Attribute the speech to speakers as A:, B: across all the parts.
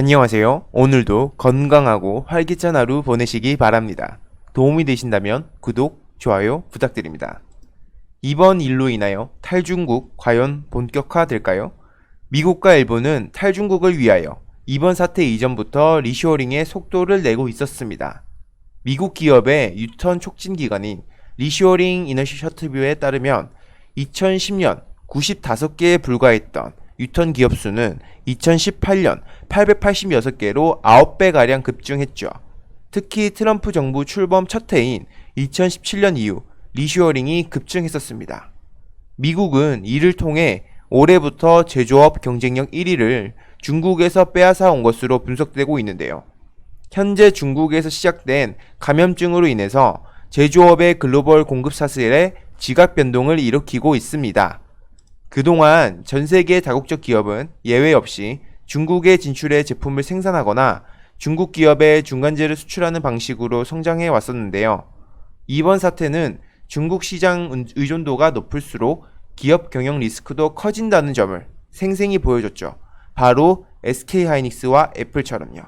A: 안녕하세요. 오늘도 건강하고 활기찬 하루 보내시기 바랍니다. 도움이 되신다면 구독, 좋아요 부탁드립니다. 이번 일로 인하여 탈중국 과연 본격화될까요? 미국과 일본은 탈중국을 위하여 이번 사태 이전부터 리쇼어링의 속도를 내고 있었습니다. 미국 기업의 유턴 촉진 기관인 리쇼어링 이너셔티브에 따르면 2010년 95개에 불과했던 유턴 기업 수는 2018년 886개로 9배가량 급증했죠. 특히 트럼프 정부 출범 첫 해인 2017년 이후 리슈어링이 급증했었습니다. 미국은 이를 통해 올해부터 제조업 경쟁력 1위를 중국에서 빼앗아 온 것으로 분석되고 있는데요. 현재 중국에서 시작된 감염증으로 인해서 제조업의 글로벌 공급 사슬에 지각 변동을 일으키고 있습니다. 그동안 전 세계 다국적 기업은 예외 없이 중국에 진출해 제품을 생산하거나 중국 기업에 중간재를 수출하는 방식으로 성장해 왔었는데요. 이번 사태는 중국 시장 의존도가 높을수록 기업 경영 리스크도 커진다는 점을 생생히 보여줬죠. 바로 SK 하이닉스와 애플처럼요.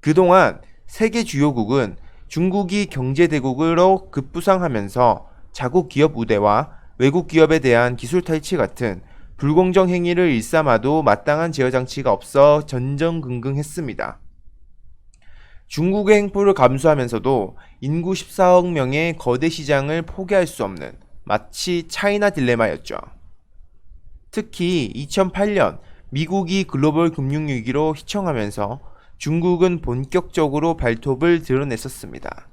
A: 그동안 세계 주요국은 중국이 경제대국으로 급부상하면서 자국 기업 우대와 외국 기업에 대한 기술 탈취 같은 불공정 행위를 일삼아도 마땅한 제어 장치가 없어 전전긍긍했습니다. 중국의 행포를 감수하면서도 인구 14억 명의 거대 시장을 포기할 수 없는 마치 차이나 딜레마였죠. 특히 2008년 미국이 글로벌 금융위기로 휘청하면서 중국은 본격적으로 발톱을 드러냈었습니다.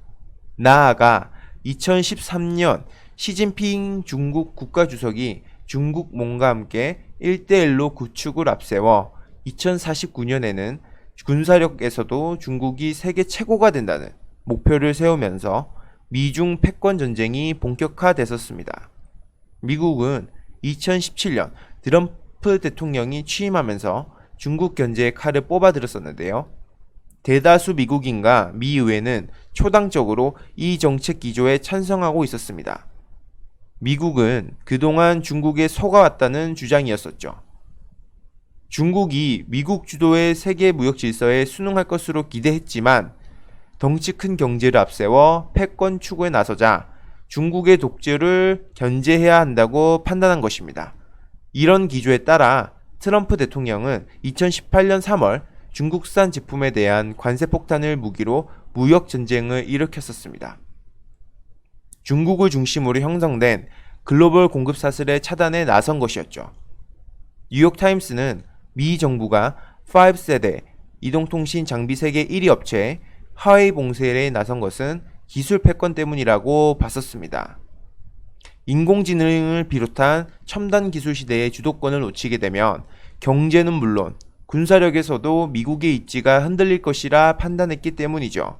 A: 나아가 2013년 시진핑 중국 국가주석이 중국 몽과 함께 1대1로 구축을 앞세워 2049년에는 군사력에서도 중국이 세계 최고가 된다는 목표를 세우면서 미중 패권 전쟁이 본격화됐었습니다. 미국은 2017년 트럼프 대통령이 취임하면서 중국 견제의 칼을 뽑아들었었는데요. 대다수 미국인과 미 의회는 초당적으로 이 정책 기조에 찬성하고 있었습니다. 미국은 그동안 중국에 속아왔다는 주장이었었죠. 중국이 미국 주도의 세계 무역 질서에 순응할 것으로 기대했지만 덩치 큰 경제를 앞세워 패권 추구에 나서자 중국의 독재를 견제해야 한다고 판단한 것입니다. 이런 기조에 따라 트럼프 대통령은 2018년 3월 중국산 제품에 대한 관세 폭탄을 무기로 무역 전쟁을 일으켰었습니다. 중국을 중심으로 형성된 글로벌 공급 사슬의 차단에 나선 것이었죠. 뉴욕타임스는 미 정부가 5세대 이동통신 장비 세계 1위 업체 하웨이 봉쇄에 나선 것은 기술 패권 때문이라고 봤었습니다. 인공지능을 비롯한 첨단 기술 시대의 주도권을 놓치게 되면 경제는 물론 군사력에서도 미국의 입지가 흔들릴 것이라 판단했기 때문이죠.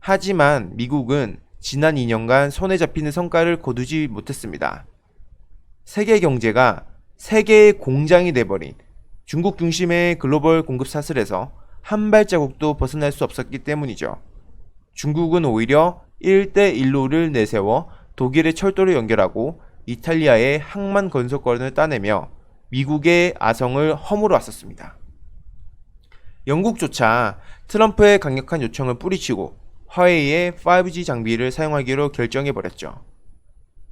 A: 하지만 미국은 지난 2년간 손에 잡히는 성과를 거두지 못했습니다. 세계 경제가 세계의 공장이 돼버린 중국 중심의 글로벌 공급 사슬에서 한 발자국도 벗어날 수 없었기 때문이죠. 중국은 오히려 1대1로를 내세워 독일의 철도를 연결하고 이탈리아의 항만 건설권을 따내며 미국의 아성을 허물어 왔었습니다. 영국조차 트럼프의 강력한 요청을 뿌리치고 화웨이의 5G 장비를 사용하기로 결정해버렸죠.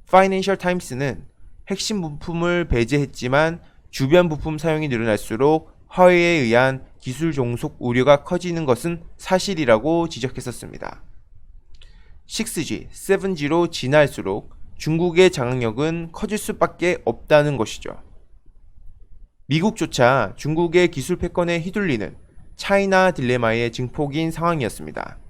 A: 파이낸셜 타임스는 핵심 부품을 배제했지만 주변 부품 사용이 늘어날수록 화웨이에 의한 기술 종속 우려가 커지는 것은 사실이라고 지적했었습니다. 6G, 7G로 진화할수록 중국의 장악력은 커질 수밖에 없다는 것이죠. 미국조차 중국의 기술 패권에 휘둘리는 차이나 딜레마의 증폭인 상황이었습니다.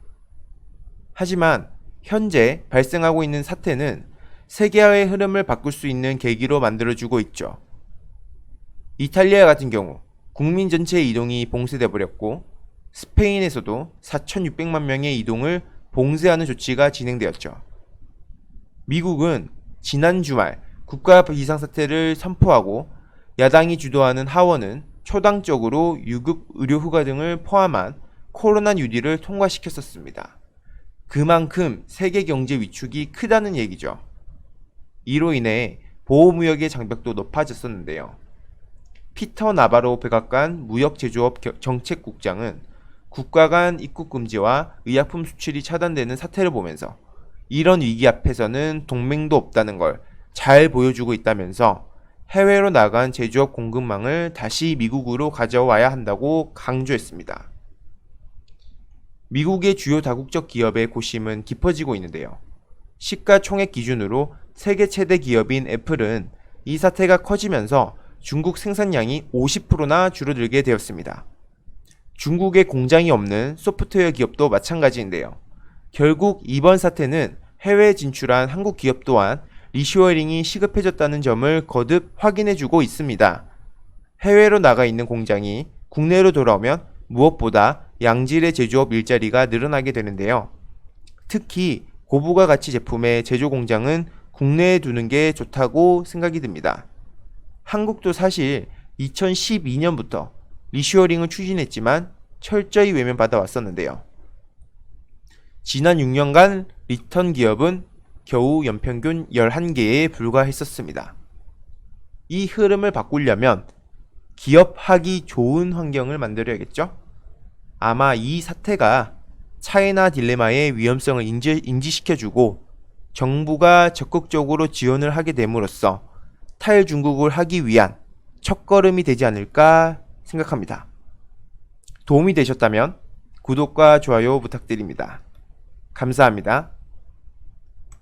A: 하지만 현재 발생하고 있는 사태는 세계화의 흐름을 바꿀 수 있는 계기로 만들어주고 있죠. 이탈리아 같은 경우 국민 전체의 이동이 봉쇄돼 버렸고 스페인에서도 4,600만 명의 이동을 봉쇄하는 조치가 진행되었죠. 미국은 지난 주말 국가 비상사태를 선포하고 야당이 주도하는 하원은 초당적으로 유급 의료 휴가 등을 포함한 코로나 뉴딜을 통과시켰었습니다. 그만큼 세계 경제 위축이 크다는 얘기죠. 이로 인해 보호무역의 장벽도 높아졌었는데요. 피터 나바로 백악관 무역제조업 겨- 정책국장은 국가 간 입국 금지와 의약품 수출이 차단되는 사태를 보면서 이런 위기 앞에서는 동맹도 없다는 걸 잘 보여주고 있다면서 해외로 나간 제조업 공급망을 다시 미국으로 가져와야 한다고 강조했습니다. 미국의 주요 다국적 기업의 고심은 깊어지고 있는데요. 시가총액 기준으로 세계 최대 기업인 애플은 이 사태가 커지면서 중국 생산량이 50%나 줄어들게 되었습니다. 중국에 공장이 없는 소프트웨어 기업도 마찬가지인데요. 결국 이번 사태는 해외 진출한 한국 기업 또한 리쇼어링이 시급해졌다는 점을 거듭 확인해주고 있습니다. 해외로 나가 있는 공장이 국내로 돌아오면 무엇보다 양질의 제조업 일자리가 늘어나게 되는데요. 특히 고부가 가치 제품의 제조 공장은 국내에 두는 게 좋다고 생각이 듭니다. 한국도 사실 2012년부터 리슈어링을 추진했지만 철저히 외면받아 왔었는데요. 지난 6년간 리턴 기업은 겨우 연평균 11개에 불과했었습니다. 이 흐름을 바꾸려면 기업하기 좋은 환경을 만들어야겠죠? 아마 이 사태가 차이나 딜레마의 위험성을 인지, 인지시켜주고 정부가 적극적으로 지원을 하게 됨으로써 탈중국을 하기 위한 첫걸음이 되지 않을까 생각합니다. 도움이 되셨다면 구독과 좋아요 부탁드립니다. 감사합니다.